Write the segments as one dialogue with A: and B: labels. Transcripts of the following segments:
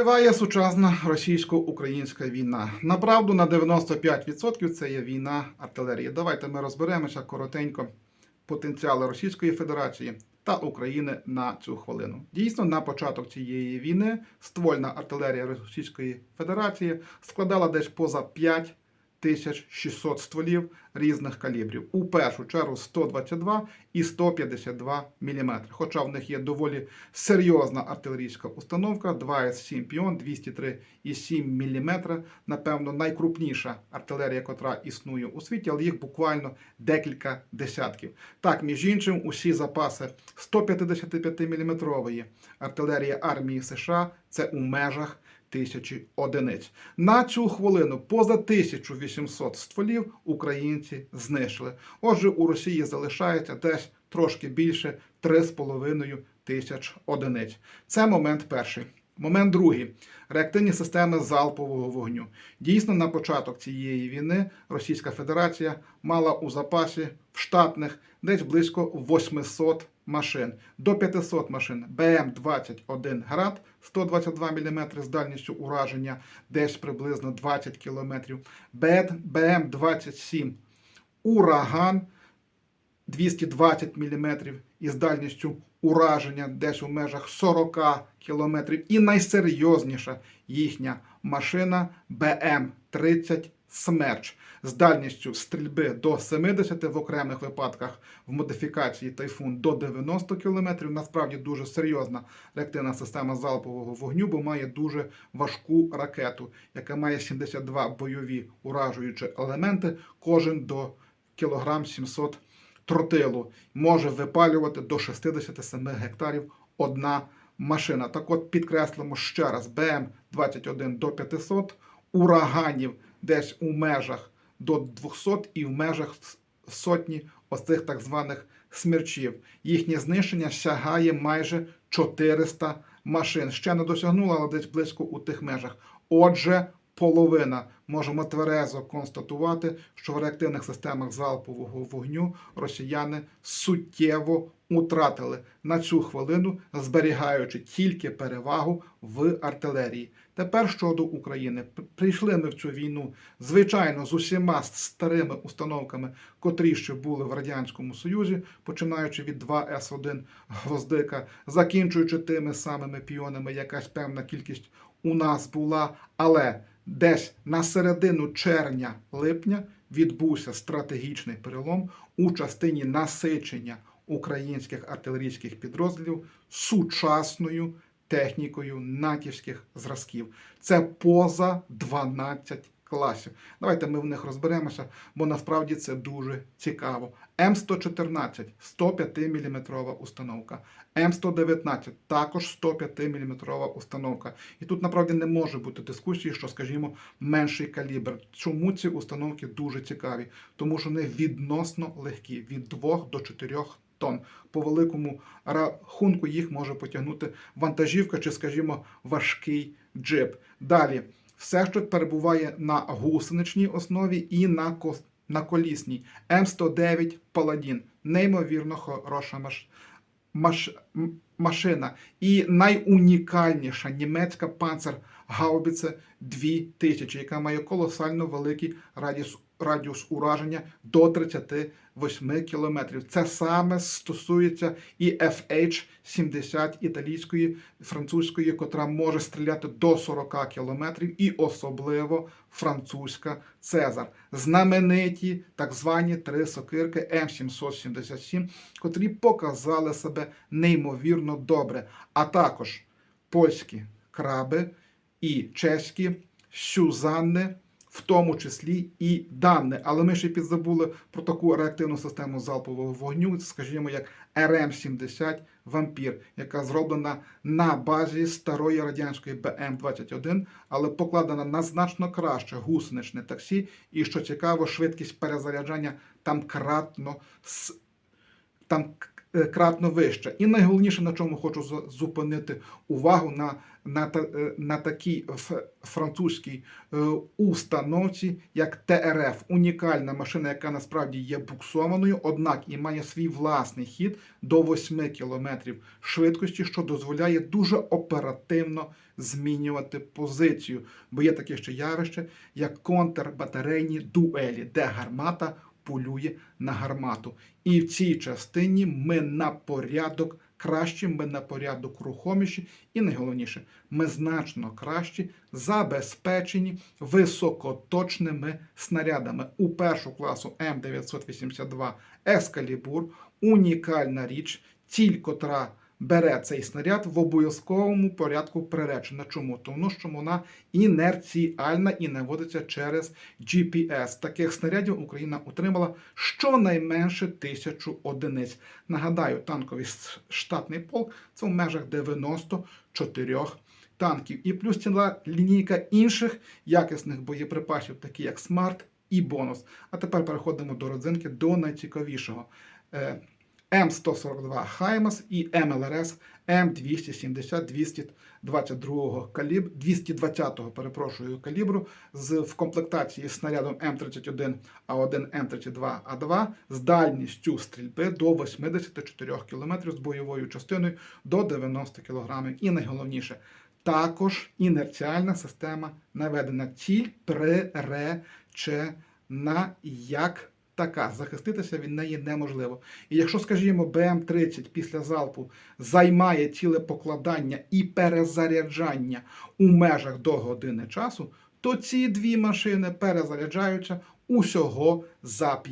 A: Триває сучасна російсько-українська війна. Направду на 95% це є війна артилерії. Давайте ми розберемося коротенько потенціали Російської Федерації та України на цю хвилину. Дійсно, на початок цієї війни ствольна артилерія Російської Федерації складала десь поза 5 1600 стволів різних калібрів. У першу чергу 122 і 152 мм. Хоча в них є доволі серйозна артилерійська установка 2С7 Піон 203,7 мм. Напевно, найкрупніша артилерія, котра існує у світі, але їх буквально декілька десятків. Так, між іншим, усі запаси 155 мм артилерії армії США це у межах тисячі одиниць. На цю хвилину поза 1800 стволів українці знищили. Отже, у Росії залишається десь трошки більше 3,5 тисяч одиниць. Це момент перший. Момент другий реактивні системи залпового вогню. Дійсно, на початок цієї війни Російська Федерація мала у запасі в штатних десь близько 800 машин. До 500 машин. БМ-21 град 122 мм з дальністю ураження десь приблизно 20 км, БМ-27 ураган 220 мм із дальністю ураження десь у межах 40 км. І найсерйозніша їхня машина БМ-30 Смерч з дальністю стрільби до 70 в окремих випадках в модифікації тайфун до 90 км. Насправді дуже серйозна реактивна система залпового вогню, бо має дуже важку ракету, яка має 72 бойові уражуючі елементи, кожен до кілограм 700 тротилу. Може випалювати до 67 гектарів одна машина. Так от підкреслимо ще раз: БМ-21 до 500 ураганів десь у межах до 200 і в межах сотні оцих так званих смерчів. Їхнє знищення сягає майже 400 машин. Ще не досягнуло, але десь близько у тих межах. Отже, половина можемо тверезо констатувати, що в реактивних системах залпового вогню росіяни суттєво утратили на цю хвилину, зберігаючи тільки перевагу в артилерії. Тепер щодо України, прийшли ми в цю війну, звичайно, з усіма старими установками, котрі ще були в радянському Союзі, починаючи від 2С1 гвоздика, закінчуючи тими самими піонами, якась певна кількість у нас була, але десь на середину червня-липня відбувся стратегічний перелом у частині насичення українських артилерійських підрозділів сучасною технікою натівських зразків. Це поза 12 класів. Давайте ми в них розберемося, бо насправді це дуже цікаво. М114 105 мм установка. М119 також 105 мм установка. І тут насправді не може бути дискусії, що, скажімо, менший калібр. Чому ці установки дуже цікаві? Тому що вони відносно легкі від 2 до 4 тонн. По великому рахунку їх може потягнути вантажівка чи, скажімо, важкий джип. Далі, все, що перебуває на гусеничній основі і на на колісній. М109 Паладін. Неймовірно хороша маш... Маш... машина. І найунікальніша німецька панцер панцергаубіце 2000, яка має колосально великий радіус радіус ураження до 38 кілометрів. Це саме стосується і FH-70 італійської, французької, котра може стріляти до 40 кілометрів, і особливо французька Цезар. Знамениті так звані три сокирки М777, котрі показали себе неймовірно добре, а також польські краби і чеські Сюзанни в тому числі і дане. Але ми ще підзабули про таку реактивну систему залпового вогню, скажімо, як РМ-70 Вампір, яка зроблена на базі старої радянської БМ-21, але покладена на значно краще гусеничне таксі. І що цікаво, швидкість перезаряджання там кратно там кратно вища. І найголовніше, на чому хочу зупинити увагу на, на, е, на такій французькій е, установці, як ТРФ, унікальна машина, яка насправді є буксованою, однак і має свій власний хід до 8 км швидкості, що дозволяє дуже оперативно змінювати позицію. Бо є таке ще явище, як контрбатарейні дуелі, де гармата полює на гармату. І в цій частині ми на порядок кращі, ми на порядок рухоміші, і найголовніше, ми значно кращі забезпечені високоточними снарядами. У першу класу М982 Ескалібур унікальна річ, ціль, котра бере цей снаряд в обов'язковому порядку приречена. Чому? Тому що вона інерціальна і наводиться через GPS. Таких снарядів Україна отримала щонайменше тисячу одиниць. Нагадаю, танковий штатний полк це в межах 94 танків. І плюс ціла лінійка інших якісних боєприпасів, такі як Смарт і бонус. А тепер переходимо до родзинки до найцікавішого. Е, М142 Хаймас і МЛРС М270 222 калібр, 220 перепрошую, калібру з в комплектації з снарядом М31А1 М32А2 з дальністю стрільби до 84 км з бойовою частиною до 90 кг. І найголовніше, також інерціальна система наведена ціль приречена як така. Захиститися від неї неможливо. І якщо, скажімо, БМ-30 після залпу займає ціле покладання і перезаряджання у межах до години часу, то ці дві машини перезаряджаються усього за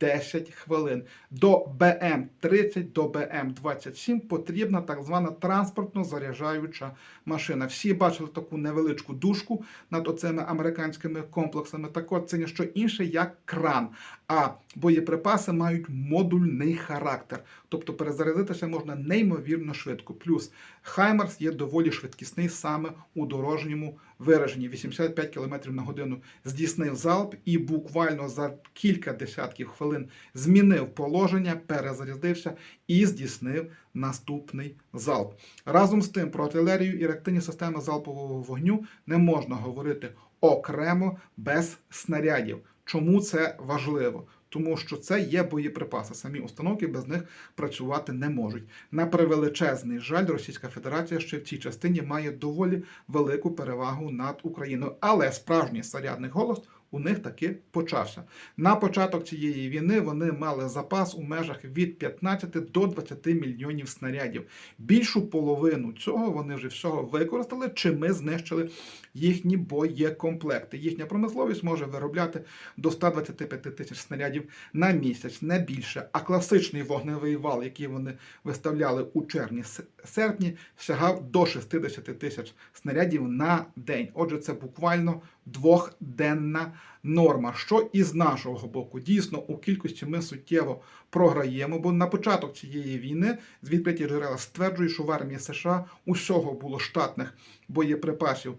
A: 5-10 хвилин. До БМ-30, до БМ-27 потрібна так звана транспортно заряджаюча машина. Всі бачили таку невеличку дужку над оцими американськими комплексами. Так от це не що інше, як кран. А боєприпаси мають модульний характер. Тобто перезарядитися можна неймовірно швидко. Плюс Хаймерс є доволі швидкісний саме у дорожньому вираженні. 85 км на годину здійснив залп і буквально за кілька десятків хвилин змінив положення, перезарядився і здійснив наступний залп. Разом з тим про артилерію і реактивні системи залпового вогню не можна говорити окремо без снарядів. Чому це важливо? Тому що це є боєприпаси. Самі установки без них працювати не можуть. На превеличезний жаль, Російська Федерація ще в цій частині має доволі велику перевагу над Україною. Але справжній снарядний голос у них таки почався. На початок цієї війни вони мали запас у межах від 15 до 20 мільйонів снарядів. Більшу половину цього вони вже всього використали, чи ми знищили їхні боєкомплекти. Їхня промисловість може виробляти до 125 тисяч снарядів на місяць, не більше. А класичний вогневий вал, який вони виставляли у червні-серпні, сягав до 60 тисяч снарядів на день. Отже, це буквально двохденна норма. Що і з нашого боку, дійсно, у кількості ми суттєво програємо, бо на початок цієї війни з відкриті джерела стверджують, що в армії США усього було штатних боєприпасів.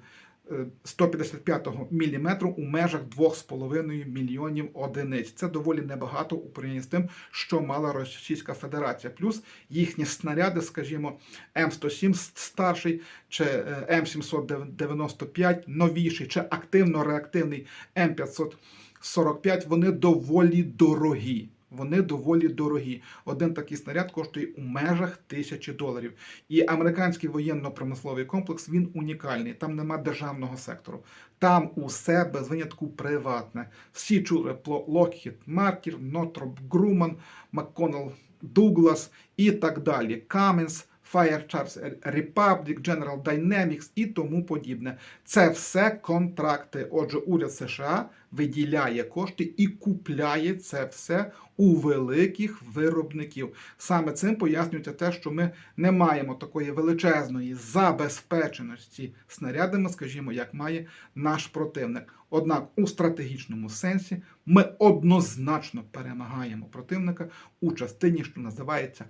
A: Е, 155 мм у межах 2,5 мільйонів одиниць. Це доволі небагато у порівнянні з тим, що мала Російська Федерація. Плюс їхні снаряди, скажімо, М107 старший чи е, М795 новіший, чи активно-реактивний М545, вони доволі дорогі. Вони доволі дорогі. Один такий снаряд коштує у межах тисячі доларів. І американський воєнно-промисловий комплекс він унікальний. Там нема державного сектору. Там усе без винятку приватне. Всі чули про Lockheed Martin, Northrop Grumman, McConnell Douglas і так далі. Cummins, Fairchild Republic, General Dynamics і тому подібне. Це все контракти. Отже, уряд США виділяє кошти і купляє це все у великих виробників. Саме цим пояснюється те, що ми не маємо такої величезної забезпеченості снарядами, скажімо, як має наш противник. Однак у стратегічному сенсі ми однозначно перемагаємо противника у частині, що називається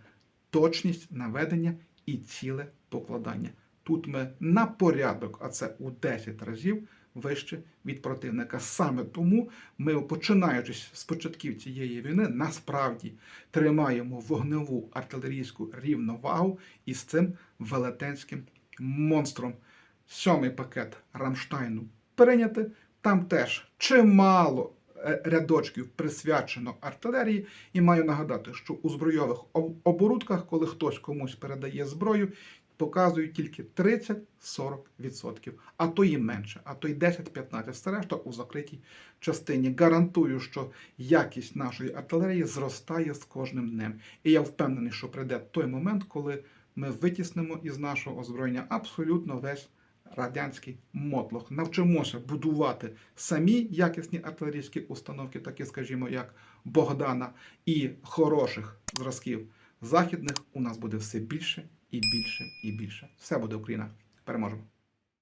A: точність наведення і ціле покладання. Тут ми на порядок, а це у 10 разів, вище від противника. Саме тому ми, починаючи з початків цієї війни, насправді тримаємо вогневу артилерійську рівновагу із цим велетенським монстром. Сьомий пакет Рамштайну прийняти. Там теж чимало е, рядочків присвячено артилерії. І маю нагадати, що у збройових оборудках, коли хтось комусь передає зброю, показують тільки 30-40%, а то і менше, а то й 10-15%. Все решта у закритій частині. Гарантую, що якість нашої артилерії зростає з кожним днем. І я впевнений, що прийде той момент, коли ми витіснимо із нашого озброєння абсолютно весь радянський мотлох. Навчимося будувати самі якісні артилерійські установки, такі, скажімо, як Богдана, і хороших зразків західних у нас буде все більше і більше і більше. Все буде Україна. Переможемо!